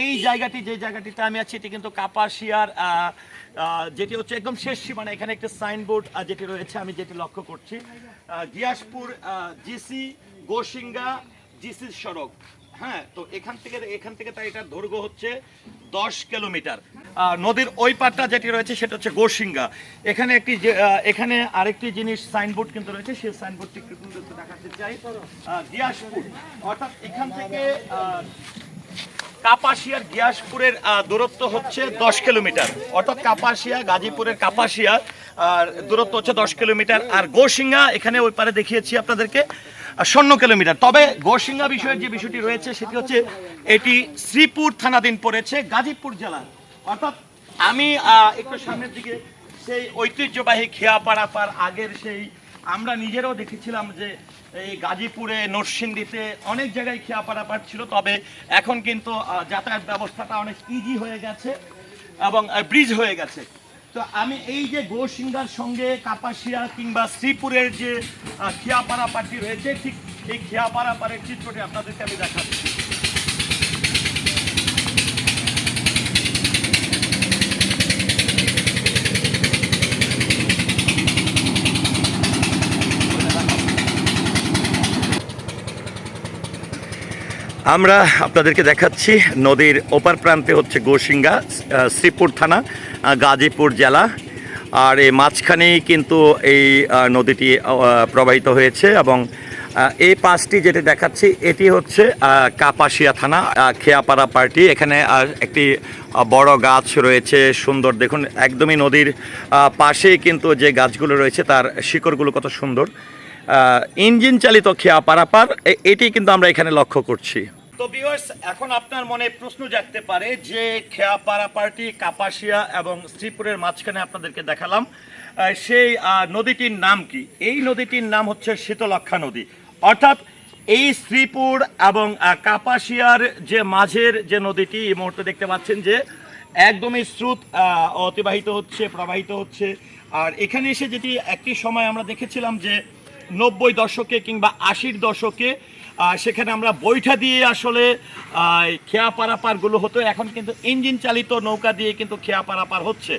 এই জায়গাটি, যে জায়গাটিতে আমি আছি, এটি কিন্তু কাপাসিয়ার যেটি হচ্ছে একদম শেষ সীমানা। এখানে একটা সাইনবোর্ড যেটি রয়েছে, আমি যেটি লক্ষ্য করছি। গিয়াসপুর জিসি গোসিঙ্গা জিসি সড়ক। হ্যাঁ তো এখান থেকে এখান থেকে তাই এটার দৈর্ঘ্য হচ্ছে দশ কিলোমিটার। নদীর ওই পাটটা যেটি রয়েছে, সেটা হচ্ছে গোসিঙ্গা। এখানে একটি এখানে আরেকটি জিনিস, সাইনবোর্ড কিন্তু রয়েছে, সেই সাইনবোর্ডটি কিন্তু দেখাতে চাই। গিয়াসপুর, অর্থাৎ এখান থেকে কাপাসিয়ার গিয়াসপুরের দূরত্ব হচ্ছে দশ কিলোমিটার। অর্থাৎ কাপাসিয়া, গাজীপুরের কাপাসিয়া, আর দূরত্ব হচ্ছে দশ কিলোমিটার। আর গোসিঙ্গা এখানে ওই পারে দেখিয়েছি আপনাদেরকে শূন্য কিলোমিটার। তবে গোসিঙ্গা বিষয়ের যে বিষয়টি রয়েছে, সেটি হচ্ছে এটি শ্রীপুর থানাধীন পড়েছে, গাজীপুর জেলার। অর্থাৎ আমি একটু সামনের দিকে সেই ঐতিহ্যবাহী খেয়াপাড়া পার আগের সেই আমরা নিজেরাও দেখেছিলাম যে এই গাজীপুরে নরসিংদীতে অনেক জায়গায় খেয়া পারাপার ছিল তবে এখন কিন্তু যাতায়াত ব্যবস্থাটা অনেক ইজি হয়ে গেছে এবং ব্রিজ হয়ে গেছে। তো আমি এই যে গোসিঙ্গার সঙ্গে কাপাসিয়া কিংবা শ্রীপুরের যে আহ, খেয়াপাড়া পার্টি রয়েছে ঠিক এই খেয়াপাড়া পাড়ের চিত্রটি আপনাদেরকে আমি দেখাচ্ছি। আমরা আপনাদেরকে দেখাচ্ছি নদীর ওপার প্রান্তে হচ্ছে গোসিঙ্গা শ্রীপুর থানা গাজীপুর জেলা। আর এই মাঝখানেই কিন্তু এই নদীটি প্রবাহিত হয়েছে এবং এই পাঁচটি যেটি দেখাচ্ছি, এটি হচ্ছে কাপাসিয়া থানা খেয়াপাড়া পার্টি এখানে একটি বড় গাছ রয়েছে, সুন্দর। দেখুন, একদমই নদীর পাশেই কিন্তু যে গাছগুলো রয়েছে, তার শিকড়গুলো কত সুন্দর। ইঞ্জিন চালিত খেয়া পারাপার এটি কিন্তু আমরা এখানে লক্ষ্য করছি। তো ভিউয়ার্স এখন আপনার মনে প্রশ্ন জাগতে পারে যে খেয়া পারাপারটি কাপাসিয়া এবং শ্রীপুরের মাঝখানে আপনাদেরকে দেখালাম। সেই নদীটির নাম কি? এই নদীটির নাম হচ্ছে শীতলক্ষা নদী। অর্থাৎ এই শ্রীপুর এবং কাপাসিয়ার যে মাঝের যে নদীটি, এই মুহূর্তে দেখতে পাচ্ছেন যে একদমই স্রোত অতিবাহিত হচ্ছে, প্রবাহিত হচ্ছে। আর এখানে এসে যেটি একটি সময় আমরা দেখেছিলাম যে নব্বই দশকে কিংবা আশির দশকে সেখানে আমরা বৈঠা দিয়ে আসলে খেয়া পারাপারগুলো হতো। এখন কিন্তু ইঞ্জিন চালিত নৌকা দিয়ে কিন্তু খেয়া পারাপার হচ্ছে।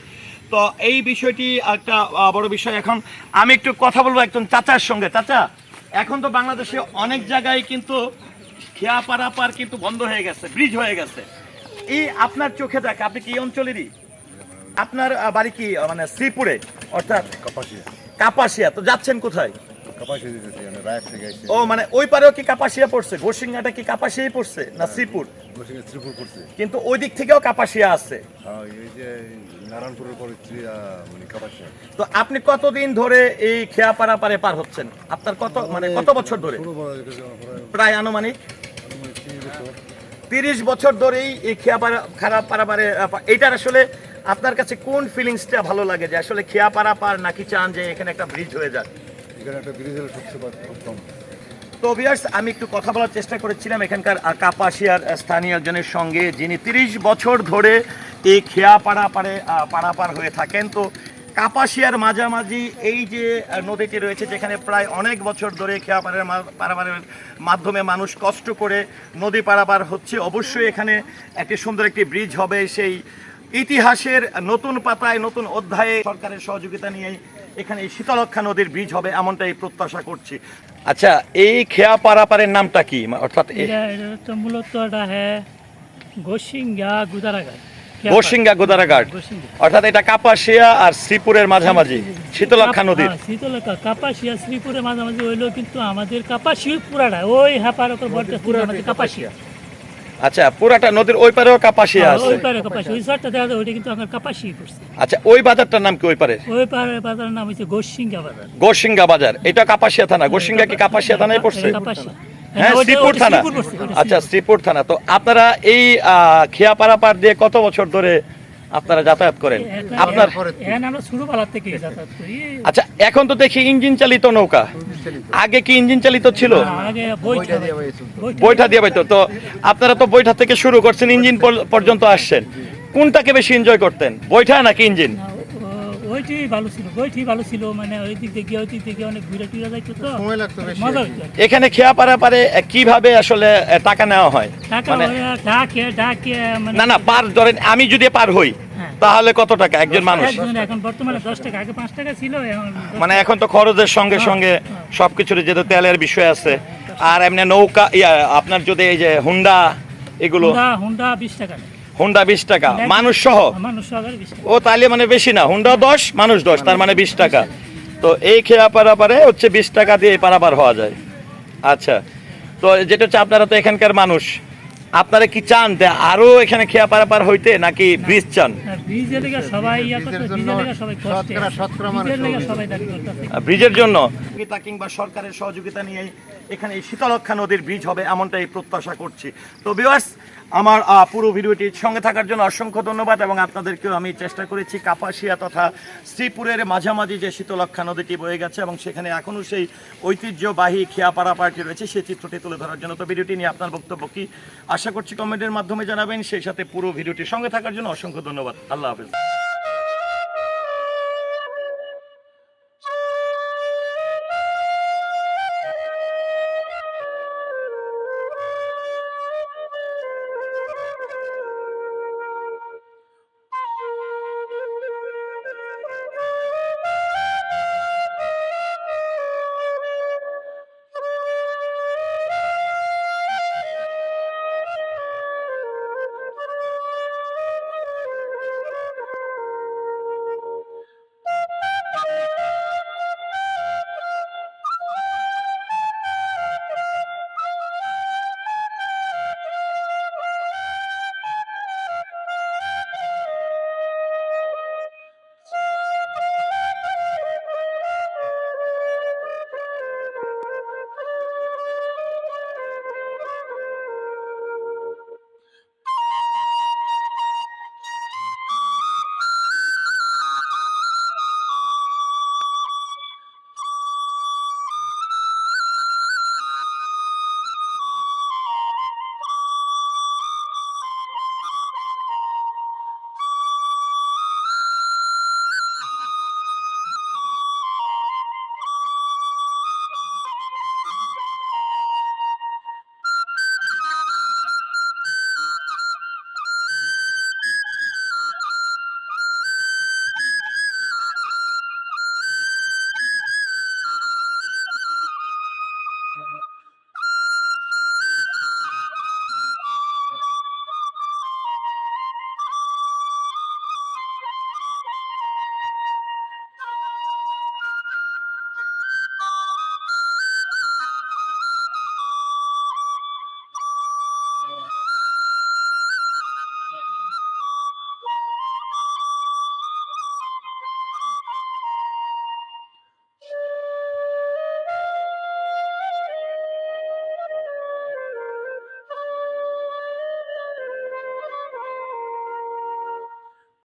তো এই বিষয়টি একটা বড় বিষয়। এখন আমি একটু কথা বলব একজন চাচার সঙ্গে। চাচা এখন তো বাংলাদেশে অনেক জায়গায় কিন্তু খেয়া পারাপার কিন্তু বন্ধ হয়ে গেছে ব্রিজ হয়ে গেছে। এই আপনার চোখে দেখ আপনি কি অঞ্চলেরই? আপনার বাড়ি কি মানে শ্রীপুরে? অর্থাৎ কাপাসিয়া। কাপাসিয়া। তো যাচ্ছেন কোথায়? মানে ও মানে ওই পারেও কি কাপাসিয়া পড়ছে? গোসিংহাটা কি কাপাসিয়াই পড়ছে না শ্রীপুর বসে ত্রিপুর করছে কিন্তু ওই দিক থেকেও কাপাসিয়া আছে। আর এই যে নারায়ণপুরের পরে মানে কাপাসিয়া তো আপনি কতদিন ধরে এই খেয়াপাড়া পারে পার হচ্ছেন? আপনার কত মানে কত বছর ধরে? হয়ে প্রায় আনুমানিক? তিরিশ বছর। ধরেই এই খেয়াপাড়া খারাপ পারাপারে এইটার আসলে আপনার কাছে কোন ফিলিংসটা ভালো লাগে? যে আসলে খেয়াপাড়া পার নাকি চান যে এখানে একটা ব্রিজ হয়ে যাক? তো ভিউয়ার্স আমি একটু কথা বলার চেষ্টা করেছিলাম এখানকার কাপাসিয়ার স্থানীয় একজনের সঙ্গে যিনি তিরিশ বছর ধরে এই খেয়া পাড়াপাড়ে আহ, পারাপার হয়ে থাকেন। তো কাপাসিয়ার মাঝামাঝি এই যে নদীটি রয়েছে যেখানে প্রায় অনেক বছর ধরে খেয়া পাড়ের পারাপারের মাধ্যমে মানুষ কষ্ট করে নদী পারাপার হচ্ছে অবশ্যই এখানে একটি সুন্দর একটি ব্রিজ হবে। সেই ইতিহাসের নতুন পাতায় নতুন অধ্যায়ে সরকারের সহযোগিতা নিয়েই এখানে এই শীতলক্ষা নদীর ব্রিজ হবে এমনটাই প্রত্যাশা করছি। আচ্ছা এই খেয়া পারাপারের নামটা কি? অর্থাৎ মূলত এটা হ্যাঁ গোসিঙ্গা গুদারাঘাট। গোসিঙ্গা গোদারাঘাট। অর্থাৎ এটা কাপাসিয়া আর শ্রীপুরের মাঝামাঝি শীতলক্ষা নদীর। হ্যাঁ, শীতলক্ষা কাপাসিয়া শ্রীপুরে মাঝামাঝি হইলেও কিন্তু আমাদের কাপাসিয়া পুরাটা ওই হ্যাপার ওপর বড়টা পুরো আমাদের কাপাসিয়া। আচ্ছা পুরাটা নদীর ওই পারেও কাপাসিয়া হ্যাঁ, আছে। ওই পারে কাপাসিয়া। ওই সারটা দেখা যায় ওইটা কিন্তু আমার কাপাসিয়া পড়ছে আচ্ছা ওই বাজারটার নাম কি ওই পারে? ওই পারে বাজারের নাম হচ্ছে গোসিঙ্গা বাজার। গোসিঙ্গা বাজার। এটা কাপাসিয়া থানা। গোসিঙ্গা কি কাপাসিয়া থানায় পড়ছে? কাপাসিয়া। হ্যাঁ শ্রীপুর থানা। আচ্ছা শ্রীপুর। থানা। তো আপনারা এই আহ, খেয়া পারাপার দিয়ে কত বছর ধরে আপনারা যাতায়াত করেন? আপনার আচ্ছা এখন তো দেখি ইঞ্জিন চালিত নৌকা। আগে কি ইঞ্জিন চালিত ছিল? বইটা বইটা বৈঠা দিয়ে তো আপনারা তো বৈঠা থেকে শুরু করছেন ইঞ্জিন পর- পর্যন্ত আসছেন। কোনটাকে বেশি এনজয় করতেন? বৈঠা নাকি ইঞ্জিন? না, ভালো ছিল ওইটি ভালো ছিল। মানে ওই দিক থেকে ওই দিক থেকে অনেক ঘুরে টুরে যাইতো তো। সময় লাগতো বেশি। মজা হইতো এখানে খেয়া পারা পারে কীভাবে আসলে টাকা নেওয়া হয়? টাকা মানে ডাকে ডাকে মানে না না পার ধরেন আমি যদি পার হই। তাহলে কত টাকা একজন মানুষ? এখন বর্তমানে দশ টাকা আগে পাঁচ টাকা ছিল মানে এখন তো খরচের সঙ্গে সঙ্গে সবকিছুর যেহেতু তেলের বিষয় আছে আর এমনি নৌকা ইয়া আপনার যদি এই যে হুন্ডা এগুলো হুন্ডা হুন্ডা বিশ টাকা। হুন্ডা বিশ টাকা মানুষ সহ? টাকা। ও তাহলে মানে বেশি না হুন্ডা দশ মানুষ দশ তার মানে বিশ টাকা। তো এই খেয়া পারাপারে হচ্ছে বিশ টাকা দিয়ে পারাপার হওয়া যায়। আচ্ছা তো যেটা হচ্ছে আপনারা তো এখানকার মানুষ আপনারা কি চান যে আরও এখানে খেয়া পারাপার হইতে নাকি ব্রিজ চান? ব্রিজের লেগে সবাই ইয়া করতে ব্রিজের জন্য ব্রিজের লেগে সবাই কষ্টে। শতকরা- শতকরা মানুষ ব্রিজের লেগে সবাই দাবি করতেছে। ব্রিজের জন্য? কিংবা সরকারের সহযোগিতা নিয়ে এখানে এই শীতলক্ষা নদীর ব্রিজ হবে এমনটাই প্রত্যাশা করছি। তো ভিউয়ার্স আমার পুরো ভিডিওটির সঙ্গে থাকার জন্য অসংখ্য ধন্যবাদ এবং আপনাদেরকেও আমি চেষ্টা করেছি কাপাসিয়া তথা শ্রীপুরের মাঝামাঝি যে শীতলক্ষা নদীটি বয়ে গেছে এবং সেখানে এখনও সেই ঐতিহ্যবাহী খেয়াপাড়া পার্টি রয়েছে সেই চিত্রটি তুলে ধরার জন্য। তো ভিডিওটি নিয়ে আপনার বক্তব্য কি? আশা করছি কমেন্টের মাধ্যমে জানাবেন। সেই সাথে পুরো ভিডিওটির সঙ্গে থাকার জন্য অসংখ্য ধন্যবাদ। আল্লাহ হাফেজ